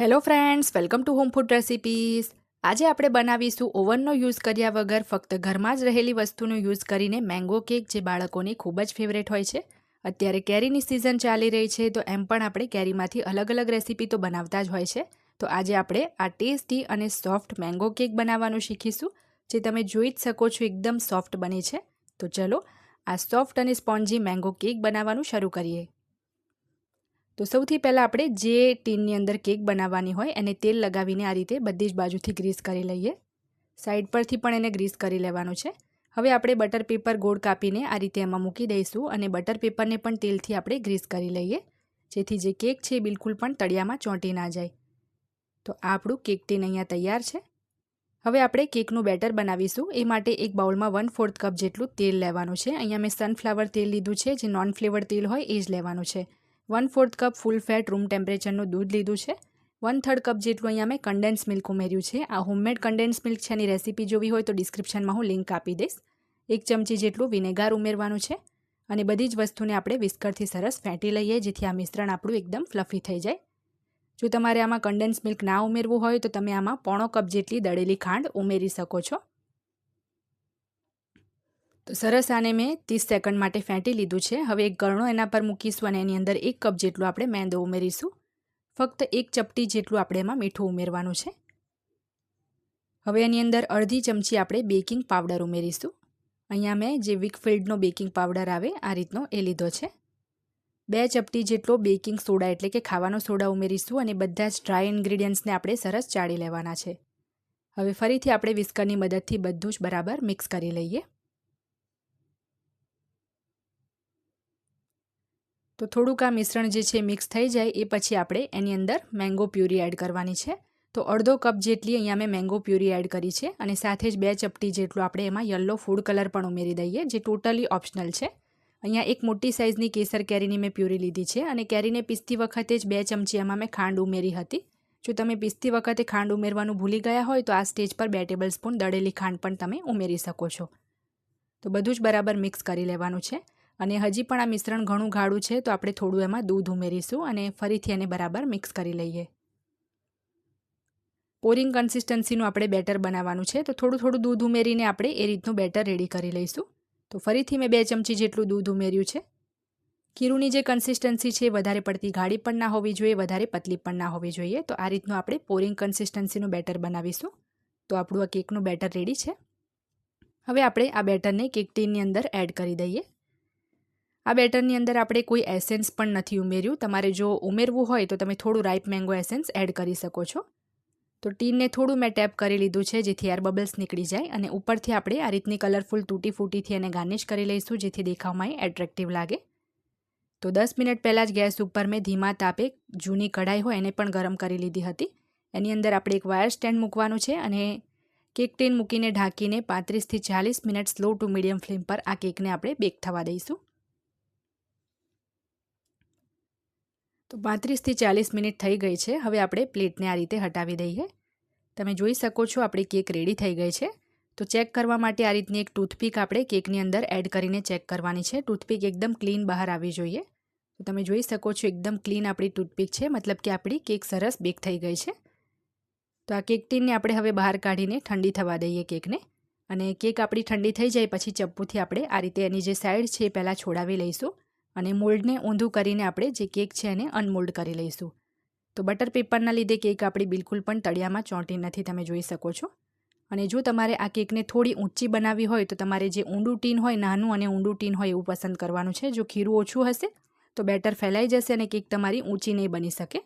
Hello friends welcome to home food recipes આજે આપણે બનાવીશું ઓવનનો યુઝ કર્યા વગર ફક્ત ઘરમાં જ રહેલી વસ્તુનો યુઝ કરીને મેંગો કેક જે બાળકોની ખૂબ જ ફેવરેટ હોય છે. અત્યારે કેરીની સિઝન ચાલી રહી છે, તો એમ પણ આપણે કેરીમાંથી અલગ અલગ રેસીપી તો બનાવતા જ હોય છે. તો આજે આપણે આ ટેસ્ટી અને સોફ્ટ મેંગો કેક બનાવવાનું શીખીશું, જે તમે જોઈ જ શકો છો એકદમ સોફ્ટ બની છે. તો ચલો, આ સોફ્ટ અને સ્પોન્જી મેંગો કેક બનાવવાનું શરૂ કરીએ. તો સૌથી પહેલાં આપણે જે ટીનની અંદર કેક બનાવવાની હોય એને તેલ લગાવીને આ રીતે બધી જ બાજુથી ગ્રીસ કરી લઈએ. સાઈડ પરથી પણ એને ગ્રીસ કરી લેવાનું છે. હવે આપણે બટર પેપર ગોળ કાપીને આ રીતે એમાં મૂકી દઈશું અને બટર પેપરને પણ તેલથી આપણે ગ્રીસ કરી લઈએ. જેથી જે કેક છે એ બિલકુલ પણ તળિયામાં ચોંટી ના જાય. તો આપણું કેક ટીન અહીંયા તૈયાર છે. હવે આપણે કેકનું બેટર બનાવીશું. એ માટે એક બાઉલમાં વન ફોર્થ કપ જેટલું તેલ લેવાનું છે. અહીંયા મેં સનફ્લાવર તેલ લીધું છે. જે નોન ફ્લેવર તેલ હોય એ જ લેવાનું છે. One fourth cup full fat room ટેમ્પરેચરનું દૂધ લીધું છે. વન થર્ડ કપ જેટલું અહીંયા મેં કન્ડેન્સ મિલ્ક ઉમેર્યું છે. આ હોમમેડ કન્ડેન્સ મિલ્ક છે એની રેસીપી જોવી હોય તો ડિસ્ક્રિપ્શનમાં હું લિંક આપી દઈશ. એક ચમચી જેટલું વિનેગાર ઉમેરવાનું છે અને બધી જ વસ્તુને આપણે વિસ્કરથી સરસ ફેંટી લઈએ જેથી આ મિશ્રણ આપણું એકદમ ફ્લફી થઈ જાય. જો તમારે આમાં કન્ડેન્સ મિલ્ક ના ઉમેરવું હોય તો તમે આમાં પોણો કપ જેટલી દળેલી ખાંડ ઉમેરી શકો છો. તો સરસ આને મેં ત્રીસ સેકન્ડ માટે ફેંટી લીધું છે. હવે એક ગરણો એના પર મૂકીશું અને એની અંદર એક કપ જેટલું આપણે મેંદો ઉમેરીશું. ફક્ત એક ચપટી જેટલું આપણે એમાં મીઠું ઉમેરવાનું છે. હવે એની અંદર અડધી ચમચી આપણે બેકિંગ પાવડર ઉમેરીશું. અહીંયા મેં જે વિકફિલ્ડનો બેકિંગ પાવડર આવે આ રીતનો એ લીધો છે. બે ચપટી જેટલો બેકિંગ સોડા એટલે કે ખાવાનો સોડા ઉમેરીશું અને બધા જ ડ્રાય ઇન્ગ્રીડિયન્ટ્સને આપણે સરસ ચાળી લેવાના છે. હવે ફરીથી આપણે વિસ્કરની મદદથી બધું જ બરાબર મિક્સ કરી લઈએ. તો થોડુંક આ મિશ્રણ જે છે મિક્સ થઈ જાય, એ પછી આપણે એની અંદર મેંગો પ્યુરી એડ કરવાની છે. તો અડધો કપ જેટલી અહીંયા મેં મેંગો પ્યુરી એડ કરી છે અને સાથે જ બે ચપટી જેટલું આપણે એમાં યલો ફૂડ કલર પણ ઉમેરી દઈએ, જે ટોટલી ઓપ્શનલ છે. અહીંયા એક મોટી સાઇઝની કેસર કેરીની મેં પ્યુરી લીધી છે અને કેરીને પીસતી વખતે જ બે ચમચી એમાં મેં ખાંડ ઉમેરી હતી. જો તમે પીસતી વખતે ખાંડ ઉમેરવાનું ભૂલી ગયા હોય તો આ સ્ટેજ પર બે ટેબલ સ્પૂન દળેલી ખાંડ પણ તમે ઉમેરી શકો છો. તો બધું જ બરાબર મિક્સ કરી લેવાનું છે. અને હજી પણ આ મિશ્રણ ઘણું ગાળું છે, તો આપણે થોડું એમાં દૂધ ઉમેરીશું અને ફરીથી એને બરાબર મિક્સ કરી લઈએ. પોરિંગ કન્સિસ્ટન્સીનું આપણે બેટર બનાવવાનું છે, તો થોડું થોડું દૂધ ઉમેરીને આપણે એ રીતનું બેટર રેડી કરી લઈશું. તો ફરીથી મેં બે ચમચી જેટલું દૂધ ઉમેર્યું છે. ખીરુની જે કન્સિસ્ટન્સી છે વધારે પડતી ગાઢી પણ ના હોવી જોઈએ, વધારે પતલી પણ ના હોવી જોઈએ. તો આ રીતનું આપણે પોરિંગ કન્સિસ્ટન્સીનું બેટર બનાવીશું. તો આપણું આ કેકનું બેટર રેડી છે. હવે આપણે આ બેટરને કેક ટીનની અંદર એડ કરી દઈએ. આ બેટરની અંદર આપણે કોઈ એસેન્સ પણ નથી ઉમેર્યું. તમારે જો ઉમેરવું હોય તો તમે થોડું રાઈપ મેંગો એસેન્સ એડ કરી શકો છો. તો ટીનને થોડું મેં ટેપ કરી લીધું છે, જેથી એર બબલ્સ નીકળી જાય અને ઉપરથી આપણે આ રીતની કલરફુલ તૂટી ફૂટીથી એને ગાર્નિશ કરી લઈશું, જેથી દેખાવમાં એટ્રેક્ટિવ લાગે. તો દસ મિનિટ પહેલાં જ ગેસ ઉપર મેં ધીમા તાપે જૂની કઢાઈ હોય એને પણ ગરમ કરી લીધી હતી. એની અંદર આપણે એક વાયર સ્ટેન્ડ મૂકવાનું છે અને કેક ટીન મૂકીને ઢાંકીને પાંત્રીસથી ચાલીસ minute slow to medium flame પર આ કેકને આપણે બેક થવા દઈશું. તો પાંત્રીસથી ચાલીસ મિનિટ થઈ ગઈ છે. હવે આપણે પ્લેટને આ રીતે હટાવી દઈએ. તમે જોઈ શકો છો આપણી કેક રેડી થઈ ગઈ છે. તો ચેક કરવા માટે આ રીતની એક ટૂથપીક આપણે કેકની અંદર એડ કરીને ચેક કરવાની છે. ટૂથપીક એકદમ ક્લીન બહાર આવવી જોઈએ. તો તમે જોઈ શકો છો એકદમ ક્લીન આપણી ટૂથપીક છે. મતલબ કે આપણી કેક સરસ બેક થઈ ગઈ છે. તો આ કેક ટીનને આપણે હવે બહાર કાઢીને ઠંડી થવા દઈએ કેકને. અને કેક આપણી ઠંડી થઈ જાય પછી ચપ્પુથી આપણે આ રીતે એની જે સાઈડ છે એ પહેલાં છોડાવી લઈશું. અને મોલ્ડને ઊંધું કરીને આપણે જે કેક છે એને અનમોલ્ડ કરી લઈશું. તો બટર પેપરના લીધે કેક આપણી બિલકુલ પણ તળિયામાં ચોંટી નથી, તમે જોઈ શકો છો. અને જો તમારે આ કેકને થોડી ઊંચી બનાવવી હોય, તો તમારે જે ઊંડું ટીન હોય, નાનું અને ઊંડું ટીન હોય એવું પસંદ કરવાનું છે. જો ખીરું ઓછું હશે, તો બેટર ફેલાઈ જશે અને કેક તમારી ઊંચી નહીં બની શકે.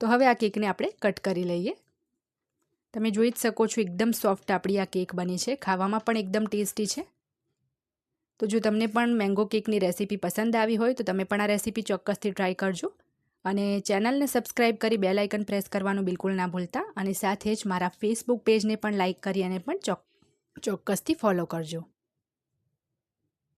તો હવે આ કેકને આપણે કટ કરી લઈએ. તમે જોઈ જ શકો છો, એકદમ સોફ્ટ આપણી આ કેક બની છે. ખાવામાં પણ એકદમ ટેસ્ટી છે. તો જો તમને પણ મેંગો કેકની રેસીપી પસંદ આવી હોય તો તમે પણ આ રેસીપી ચોક્કસથી ટ્રાય કરજો. અને ચેનલને સબસ્ક્રાઇબ કરી બે લાઇકન પ્રેસ કરવાનું બિલકુલ ના ભૂલતા. અને સાથે જ મારા ફેસબુક પેજને પણ લાઇક કરી અને પણ ચોક્કસથી ફોલો કરજો.